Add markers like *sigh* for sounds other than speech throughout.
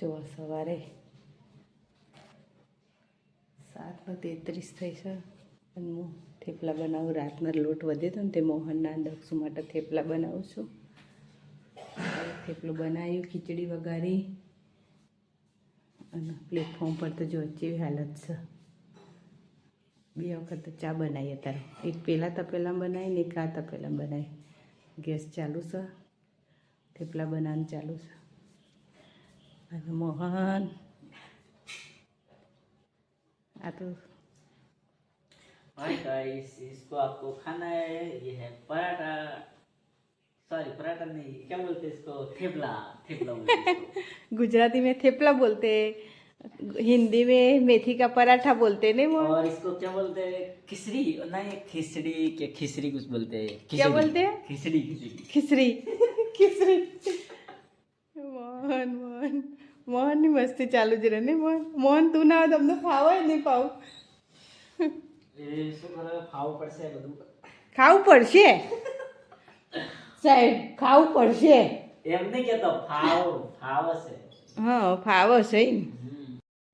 જો, સવારે સાતમાં તેત્રીસ થઈ છે. અને હું થેપલા બનાવું, રાતના લોટ વધે તો ને તે મોહનના દક્ષુ માટે થેપલા બનાવું છું. થેપલું બનાવ્યું, ખીચડી વઘારી. અને પ્લેટફોર્મ પર તો જો કેવી હાલત છે. બે વખત ચા બનાવી અત્યારે. એક પહેલાં તપેલા બનાવી ને એક આ તપેલા બનાવી. ગેસ ચાલુ છે. થેપલા બનાવવાનું ચાલુ છે. Ano Mohan. आटू हाय गाइस इसको आपको खाना है ये है पराठा। सॉरी पराठा नहीं क्या बोलते इसको? थेपला थेपला बोलते *laughs* गुजराती में थेपला बोलते हिंदी में मेथी का पराठा बोलते नहीं वो। और इसको क्या बोलते हैं? खिचड़ी नहीं खिचड़ी क्या खिचड़ी कुछ बोलते हैं? क्या बोलते हैं? खिचड़ी खिचड़ी खिचड़ी *laughs* खिचड़ी मोहन *laughs* मोहन મોહનની મસ્તી ચાલુ જ રહે. ને મોહન? મોહન તું ના હોય તમને જ નહીં પાવ. ખાવું પડશે ખાવું પડશે? સાહેબ ખાવું પડશે. એમ નહીં કહેતો ફાવ ફાવશે હા ફાવો છે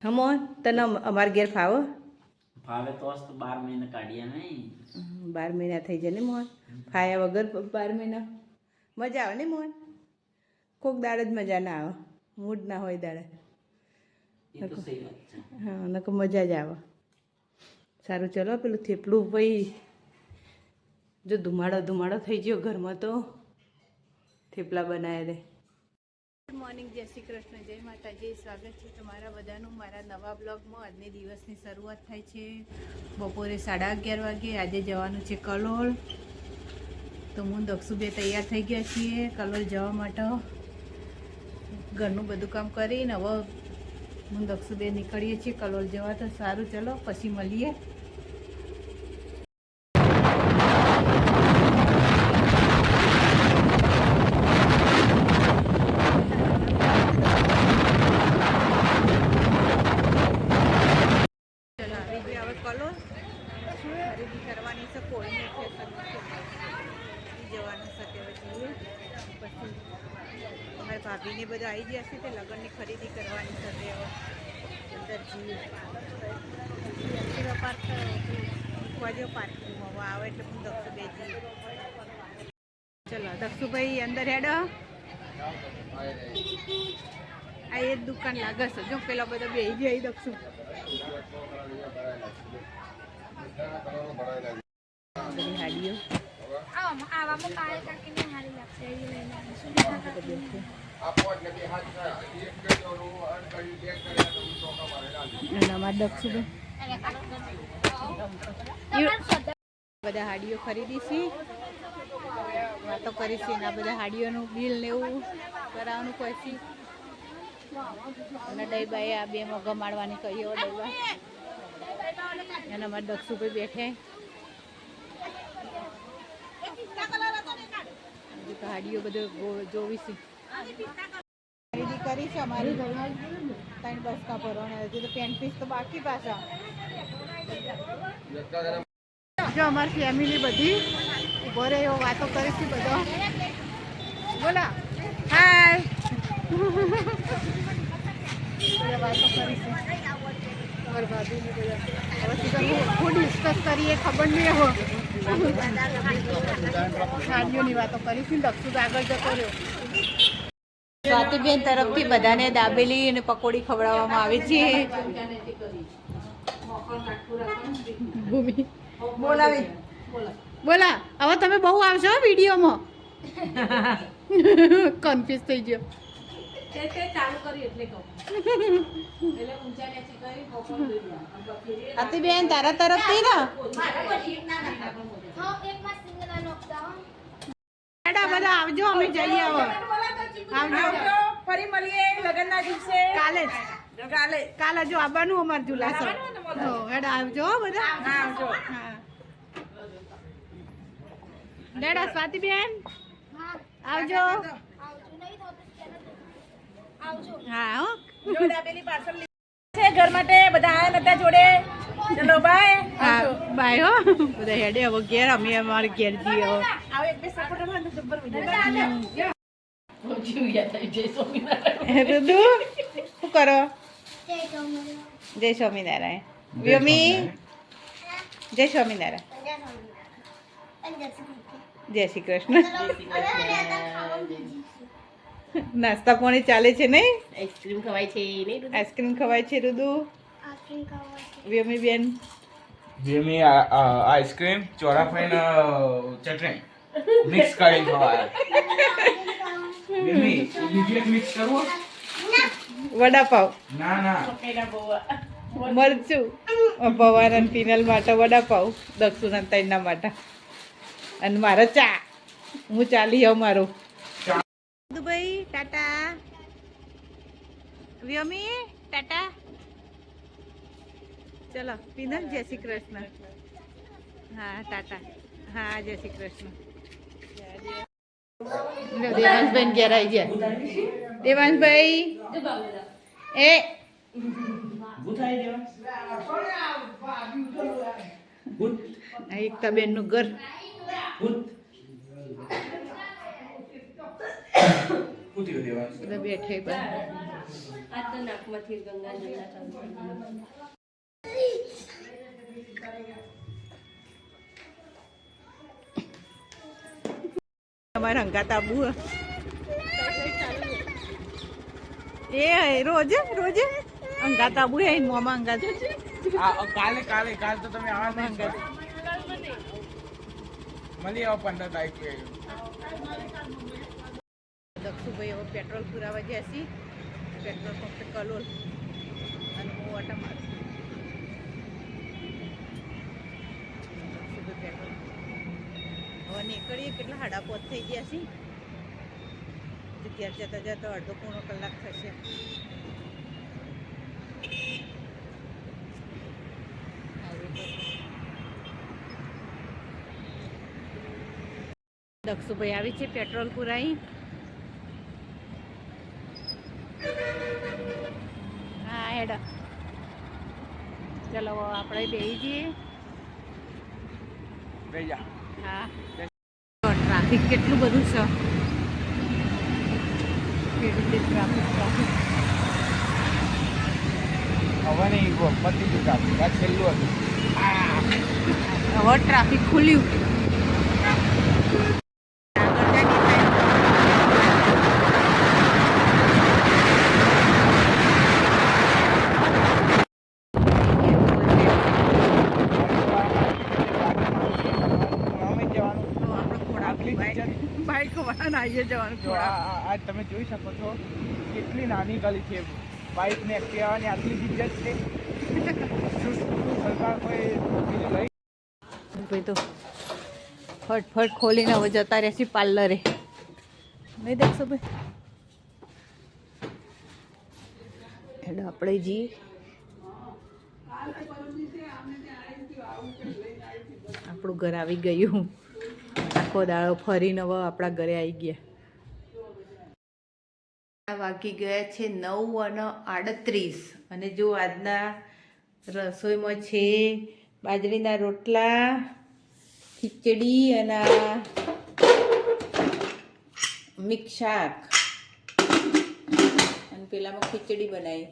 હા મોહન તને અમ- અમારા ઘેર ફાવો? ફાવે તો જ બાર મહિના કાઢ્યા નહીં. બાર મહિના થઈ જાય ને મોહન? ફાયા વગર બાર મહિના. મજા આવે ને મોહન? કોક દાડ જ મજા ના આવે. મૂડ ના હોય દાડે. એ તો સહી વાત છે. હા નકો મજા જ આવે. સારું ચલો પેલું થેપલું ભાઈ. જો ધુમાડો ધુમાડો થઈ ગયો ઘરમાં તો. થેપલા બનાવ્યા દે. ગુડ મોર્નિંગ જય શ્રી કૃષ્ણ જય માતાજી. સ્વાગત છે તમારા બધાનું મારા નવા બ્લોગમાં. આજની દિવસની શરૂઆત થાય છે બપોરે સાડા અગિયાર વાગે. આજે જવાનું છે કલોલ. તો હું દક્ષુબે તૈયાર થઈ ગયા છીએ કલોલ જવા માટે. ઘરનું બધું કામ કરીને હવે હું દક્ષુબે નીકળીએ છીએ કલોલ જવા, તો સારું, ચલો, પછી મળીએ. કરવાની છે, કોઈને જવાનું છે, તે જઈએ. પછી ભાભીને બધા આવી ગયા છે તે લગ્નની ખરીદી કરવાની થશે અંદર જીવ. પાર્ક જેવો પાર્કિંગમાં હવે આવે એટલે હું દક્ષુ બે જઈએ ચલો દક્ષુભાઈ અંદર હેડો. આ એ જ દુકાન લાગે છે જો પેલા બધા બે જાય દક્ષુ. હાડીઓ. આવામાં કાળે કાકીને હારી લાગશે એ લઈને આવીશું. અને અમારા દક્ષુભાઈ બધા હાડીઓ ખરીદી છે. વાતો કરી છે આ બધા હાડીઓનું બિલ ને એવું કરાવવાનું કહે છે. અને ડૈબાએ આ બે માં ગમાડવાની કહી હો ડૈબા અને અમારા દક્ષુભાઈ બેઠે. તો હાડીઓ બધું જોવી છે. ખરીદી કરી અમારી. ત્રણ બસકા ભરવાના હજી તો પેન્ટ પીસ તો બાકી પાછા. જો અમારી ફેમિલી બધી ઊભો રહ્યો વાતો કરે છે બધો. બોલો. હાય વાતો કરી છે. હું હું ડિસ્કસ કરીએ? ખબર નહીં હવે. ગાડીઓની વાતો કરી છે દક્ષુ તો આગળ જતો રહ્યો. સ્વાતિબેન તરફથી બધાને દાબેલી અને પકોડી ખવડાવવામાં આવે છે. ભૂમિ. બોલાવી. બોલા. હવે તમે બહુ આવશો હો વિડીયોમાં. કન્ફ્યુઝ થઈ ગયો. બેન તારા તરફથી ને? બધા આવજો અમે જઈએ હવે. આવજો. ફરી મળીએ લગ્નના દિવસે. કાલે જ. કાલે. કાલે જો આવવાનું અમારે જુલાસો હો હેડા આવજો બધા. હા આવજો. હા. ડેડા સ્વાતિબેન? હા, આવજો. આવજો. નહીં થતું ત્યારે જ. આવજો. હા હો. જો દાબેલી પાર્સલ છે ઘર માટે. બધા આયા નતા જોડે. ચલો બાય. હા બાય હો. બધા હેડે હવે ઘેર અમે અમારે ઘેર જઈએ હવે. એક બે સપોર્ટ અમારે જબ્બર વિજય રુદુ શું કરો? જય સ્વામિનારાયણ. વ્યોમી? જય સ્વામિનારાયણ. જય શ્રી કૃષ્ણ. નાસ્તા પાણી ચાલે છે નહીં? આઈસ્ક્રીમ ખવાય છે નહીં આઈસ્ક્રીમ ખવાય છે રુદુ વ્યોમી બેન? વ્યોમી આઈસ્ક્રીમ ચોરાફાઈન ચટણી. મિક્સ કરી ખવાય. *laughs* વડાપાવ. ના ના. મરચું. ભવાન અને પિનલ માટે વડાપાવ દક્ષુના તૈના માટે. અને મારો ચા. હું ચાલી આવું મારું. Dubai tata. વ્યોમી ટાટા. ચલો પીનલ જય શ્રી કૃષ્ણ. હા ટાટા. હા જય શ્રી કૃષ્ણ. દેવાંશભાઈ ઘેર આવી ગયા. દેવાંશભાઈ? એ. એકતા બેનનું ઘર બેઠે અમારે હંગાત આબુ. એ રોજ રોજ. હંગાત આબુ હે મોમાં હંગાત કાલે કાલે કાલ તો તમે આવા નહીં મળી આવો પંદર તારીખે. દક્ષુભાઈ હવે પેટ્રોલ પુરાવા છીએ પેટ્રોલ પંપ કલોલ. અને હું ઓટા મારું દક્ષુભાઈ પેટ્રોલ હવે નીકળીએ કેટલા હાડા પોત થઈ ગયા છે. ઘેર જતા જતા અડધો પોણો કલાક થશે. દક્ષુભાઈ આવી છે પેટ્રોલ પુરાઈ. હા હેડ. ચલો આપણે બેસી જઈએ. હા. ટ્રાફિક કેટલું બધું છે. કેવી રીતે ટ્રાફિક ટ્રાફિક હવે નહીં પતી ગયું કાપી આ છેલ્લું હતું. હવે ટ્રાફિક ખુલ્યું આગળ જાય અમે જવાનું તો આપણે ખોડા આટલી બાઈક બાઈક વાળાને જવાનું આ તમે જોઈ શકો છો કેટલી નાની ગલી છે બાઇક ને એક્ટિવાની આટલી જગ્યા છે. સરકાર કોઈ બીજું લઈ ભાઈ તો ફટફટ ખોલીને હવે જતા રહેશે પાર્લરે. નહીં દેખશો ભાઈ? એટલે આપણે જી આપણું ઘર આવી ગયું. આખો દાડો ફરીને હવે આપણા ઘરે આવી ગયા. વાગી ગયા છે નવ અને આડત્રીસ. અને જો આજના રસોઈમાં છે બાજરીના રોટલા, ખીચડી અને મિક્સ શાક. અને પેલામાં ખીચડી બનાવી.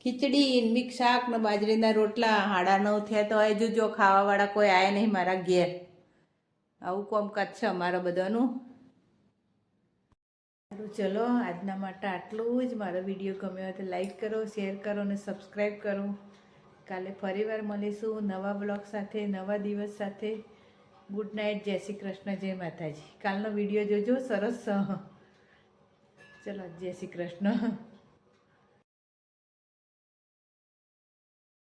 ખીચડી, મિક્સ શાક ને બાજરીના રોટલા હાડા નવ થયા તો હજુ જો ખાવાવાળા કોઈ આયા નહીં મારા ઘેર. આવું કોમકાજ છે અમારા બધાનું. ચલો આજના માટે આટલું જ. મારો વીડિયો ગમ્યો હોય તો લાઈક કરો, શેર કરો અને સબસ્ક્રાઈબ કરો. કાલે ફરીવાર મળીશું નવા બ્લોગ સાથે, નવા દિવસ સાથે. ગુડ નાઇટ, જય શ્રી કૃષ્ણ, જય માતાજી. કાલનો વીડિયો જોજો સરસ. ચલો, જય શ્રી કૃષ્ણ.